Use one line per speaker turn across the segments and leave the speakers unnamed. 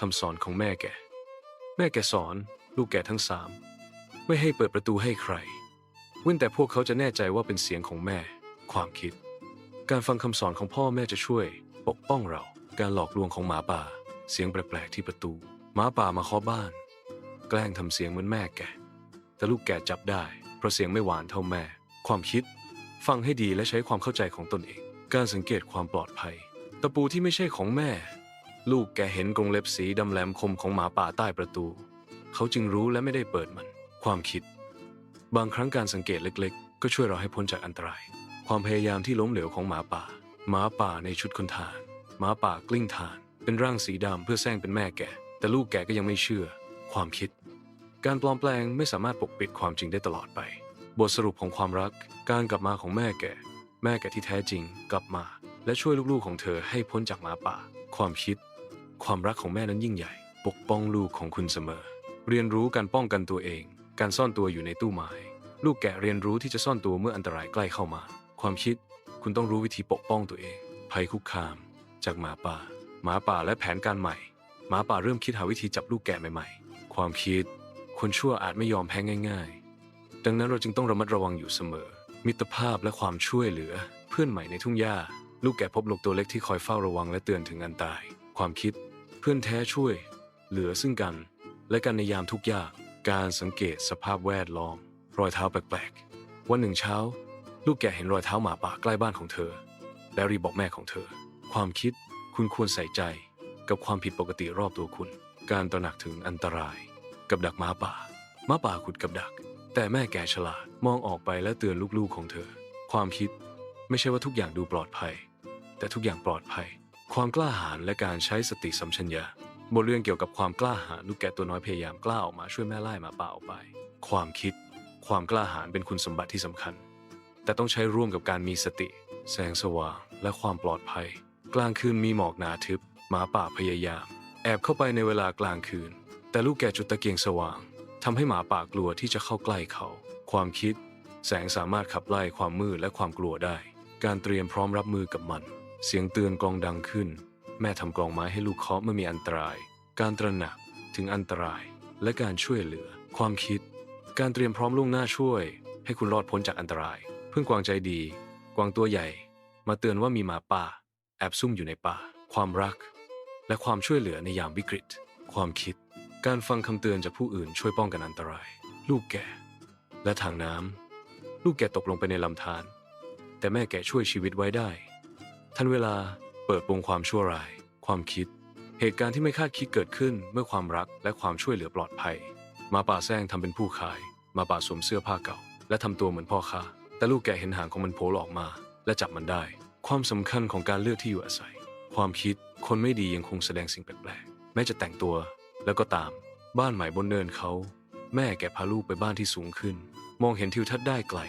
คำสอนของแม่แก แม่แกสอนลูกแกทั้งสาม ไม่ให้เปิดประตูให้ใคร เว้นแต่พวกเขาจะแน่ใจว่าเป็นเสียงของแม่ ความคิด การฟังคำสอนของพ่อแม่จะช่วย ปกป้องเรา การหลอกลวงของหมาป่า เสียงแปลกๆที่ประตู หมาป่ามาเคาะบ้าน แกล้งทำเสียงเหมือนแม่แก แต่ลูกแกจับได้ เพราะเสียงไม่หวานเท่าแม่ ความคิด ฟังให้ดีและใช้ความเข้าใจของตนเอง การสังเกตความปลอดภัย ตะปูที่ไม่ใช่ของแม่ ลูกแกเห็นกรงเล็บสีดำแหลมคมของหมาป่าใต้ประตู เขาจึงรู้และไม่ได้เปิดมัน ความคิด บางครั้งการสังเกตเล็กๆ ก็ช่วยเราให้พ้นจากอันตราย ความพยายามที่ล้มเหลวของหมาป่า หมาป่าในชุดคนทาน หมาป่ากลิ้งทาน เป็นร่างสีดำเพื่อแซงเป็นแม่แก แต่ลูกแกก็ยังไม่เชื่อ ความคิด การปลอมแปลงไม่สามารถปกปิดความจริงได้ตลอดไป บทสรุปของความรัก การกลับมาของแม่แก แม่แกที่แท้จริง กลับมา และช่วยลูกๆของเธอให้พ้นจากหมาป่า ความคิด ความรักของแม่นั้นยิ่งใหญ่ ปกป้องลูกของคุณเสมอ เรียนรู้การป้องกันตัวเอง การซ่อนตัวอยู่ในตู้ไม้ลูกแกะเรียนรู้ที่จะซ่อนตัวเมื่ออันตรายใกล้เข้ามา ความคิด คุณต้องรู้วิธีปกป้องตัวเอง ภัยคุกคาม จากหมาป่า หมาป่าและแผนการใหม่ หมาป่าเริ่มคิดหาวิธีจับลูกแกะใหม่ๆ ความคิด คนชั่วอาจไม่ยอมแพ้ง่าย ๆ ดังนั้นเราจึงต้องระมัดระวังอยู่เสมอ มิตรภาพและความช่วยเหลือ เพื่อนใหม่ในทุ่งหญ้า ลูกแกะพบลูกตัวเล็กที่คอยเฝ้าระวังและเตือนถึงอันตราย ความคิด เพื่อนแท้ช่วย เหลือซึ่งกัน และกันในยามทุกยาก การสังเกตสภาพแวดล้อม รอยเท้าแปลกๆ วันหนึ่งเช้า ลูกแกเห็นรอยเท้าหมาป่าใกล้บ้านของเธอและรีบบอกแม่ของเธอ ความคิดคุณควรใส่ใจกับความผิดปกติรอบตัวคุณ การตระหนักถึงอันตราย กับดักหมาป่าหมาป่าขุดกับดัก แต่แม่แกฉลาดมองออกไปและเตือนลูกๆของเธอ ความคิดไม่ใช่ว่าทุกอย่างดูปลอดภัย แต่ทุกอย่างปลอดภัย ความกล้าหาญและการใช้สติสัมชัญญะบทเรียนเกี่ยวกับความกล้าหาญลูกแกะตัวน้อยพยายามกล้าออกมาช่วยแม่ไล่หมาป่าออกไป ความคิด ความกล้าหาญเป็นคุณสมบัติที่สำคัญ แต่ต้องใช้ร่วมกับการมีสติ แสงสว่าง และความปลอดภัย กลางคืนมีหมอกหนาทึบ หมาป่าพยายาม แอบเข้าไปในเวลากลางคืน แต่ลูกแกะจุดตะเกียงสว่างทำให้หมาป่ากลัวที่จะเข้าใกล้เขา ความคิด แสงสามารถขับไล่ความมืดและความกลัวได้ การเตรียมพร้อมรับมือกับมัน เสียงเตือนกลองดังขึ้น แม่ทำกลองไม้ให้ลูกเคาะเมื่อมีอันตราย การตระหนักถึงอันตราย และการช่วยเหลือ ความคิด การเตรียมพร้อมล่วงหน้าช่วย ให้คุณรอดพ้นจากอันตราย เพึ่งกวางใจดี กวางตัวใหญ่ มาเตือนว่ามีหมาป่า แอบซุ่มอยู่ในป่า ความรัก และความช่วยเหลือในยามวิกฤต ความคิด การฟังคำเตือนจากผู้อื่นช่วยป้องกันอันตราย ลูกแกะและทางน้ำลูกแกะตกลงไปในลำธารแต่แม่แกะช่วยชีวิตไว้ได้ ทันเวลาเปิดโปงความชั่วร้าย ความคิด เหตุการณ์ที่ไม่คาดคิดเกิดขึ้นเมื่อความรักและความช่วยเหลือปลอดภัย มาป่าแซงทำเป็นผู้ขาย มาป่าสวมเสื้อผ้าเก่า และทำตัวเหมือนพ่อค้าแต่ลูกแกะเห็นหางของมันโผล่ออกมา และจับมันได้ ความสำคัญของการเลือกที่อยู่อาศัย ความคิดคนไม่ดียังคงแสดงสิ่งแปลกๆแม้จะแต่งตัว แล้วก็ตาม บ้านใหม่บนเนินเขา แม่แกพาลูกไปบ้านที่สูงขึ้น มองเห็นทิวทัศน์ได้ไกล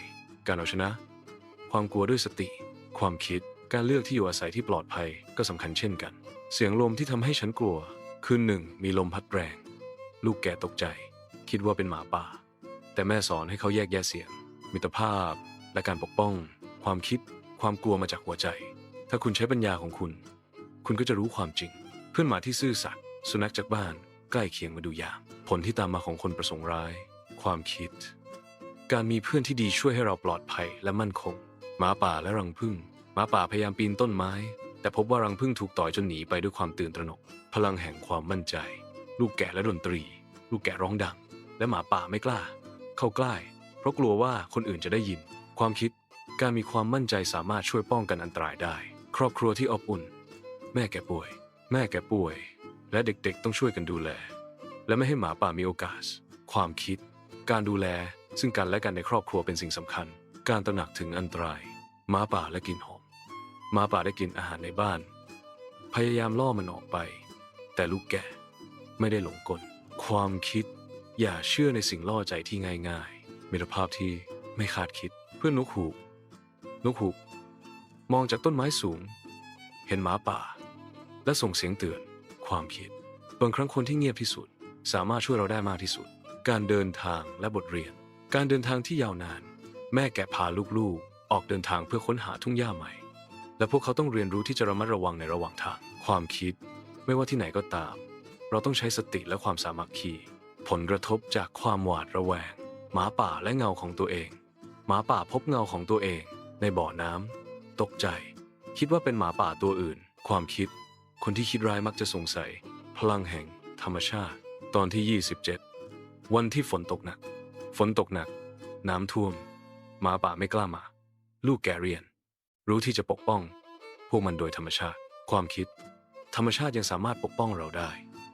การเอาชนะ ความกลัวด้วยสติ ความคิด การเลือกที่อยู่อาศัยที่ปลอดภัยก็สำคัญเช่นกัน เสียงลมที่ทำให้ฉันกลัว คืนหนึ่งมีลมพัดแรง ลูกแกตกใจ คิดว่าเป็นหมาป่า แต่แม่สอนให้เขาแยกแยะเสียง มิตรภาพ และการปกป้อง ความคิด ความกลัวมาจากหัวใจ ถ้าคุณใช้ปัญญาของคุณ คุณก็จะรู้ความจริง เพื่อนหมาที่ซื่อสัตย์สุนัขจากบ้านใกล้เคียงมาดูยาม ผลที่ตามมาของคนประสงค์ร้าย ความคิด การมีเพื่อนที่ดีช่วยให้เราปลอดภัยและมั่นคง หมาป่าและรังผึ้ง มาป่าพยายามปีนต้นไม้ แต่พบว่ารังผึ้งถูกต่อยจนหนีไปด้วยความตื่นตระหนก พลังแห่งความมั่นใจ ลูกแกะและดนตรี ลูกแกะร้องดัง และหมาป่าไม่กล้า เข้าใกล้ เพราะกลัวว่าคนอื่นจะได้ยิน ความคิด การมีความมั่นใจสามารถช่วยป้องกันอันตรายได้ ครอบครัวที่อบอุ่น แม่แก่ป่วย แม่แก่ป่วย และเด็กๆต้องช่วยกันดูแล และไม่ให้หมาป่ามีโอกาส ความคิด การดูแล ซึ่งกันและกันในครอบครัวเป็นสิ่งสำคัญ การตระหนักถึงอันตรายหมาป่าและกลิ่นหอม หมาป่าได้กินอาหารในบ้าน พยายามล่อมันออกไป แต่ลูกแกะไม่ได้หลงกล ความคิด อย่าเชื่อในสิ่งล่อใจที่ง่ายๆมิตรภาพที่ไม่คาดคิด เพื่อนนกหูกนกหูกมองจากต้นไม้สูง เห็นหมาป่า และส่งเสียงเตือนความคิด บางครั้งคนที่เงียบที่สุด สามารถช่วยเราได้มากที่สุด การเดินทางและบทเรียน การเดินทางที่ยาวนาน แม่แกะพาลูกๆ ออกเดินทางเพื่อค้นหาทุ่งหญ้าใหม่ และพวกเขาต้องเรียนรู้ที่จะระมัดระวังในระหว่างทาง ความคิด ไม่ว่าที่ไหนก็ตาม เราต้องใช้สติและความสามัคคี ผลกระทบจากความหวาดระแวง หมาป่าและเงาของตัวเอง หมาป่าพบเงาของตัวเอง ในบ่อน้ำตกใจ คิดว่าเป็นหมาป่าตัวอื่น ความคิด คนที่คิดร้ายมักจะสงสัย พลังแห่ง ธรรมชาติ ตอนที่ 27 วันที่ฝนตกหนัก ฝนตกหนัก น้ำท่วม หมาป่าไม่กล้ามา ลูกแกเรียน รู้ที่จะปกป้อง พวกมันโดยธรรมชาติ ความคิด ธรรมชาติยังสามารถปกป้องเราได้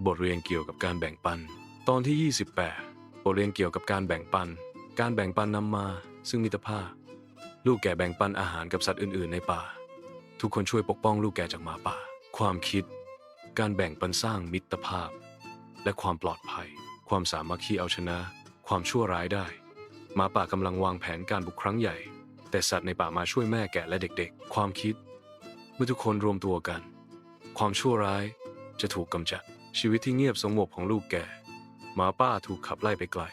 บทเรียนเกี่ยวกับการแบ่งปัน ตอนที่ 28 บทเรียนเกี่ยวกับการแบ่งปัน การแบ่งปันนำมา ซึ่งมิตรภาพ ลูกแกะแบ่งปันอาหารกับสัตว์อื่น ๆ ในป่า ทุกคนช่วยปกป้องลูกแกะจากหมาป่า ความคิด การแบ่งปันสร้างมิตรภาพ และความปลอดภัย ความสามัคคีเอาชนะ ความชั่วร้ายได้หมาป่ากำลังวางแผนการบุกครั้งใหญ่ แต่สัตว์ในป่ามาช่วยแม่แกะและเด็กๆ ความคิด เมื่อทุกคนรวมตัวกัน ความชั่วร้ายจะถูกกำจัด ชีวิตที่เงียบสงบของลูกแกะหมาป่าถูกขับไล่ไปไกล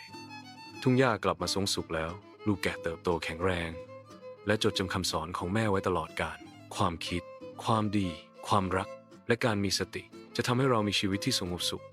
ทุ่งหญ้ากลับมาทรงสุขแล้ว ลูกแกะเติบโตแข็งแรง และจดจำคำสอนของแม่ไว้ตลอดกาลความคิด ความดี ความรัก และการมีสติ จะทำให้เรามีชีวิตที่สงบสุข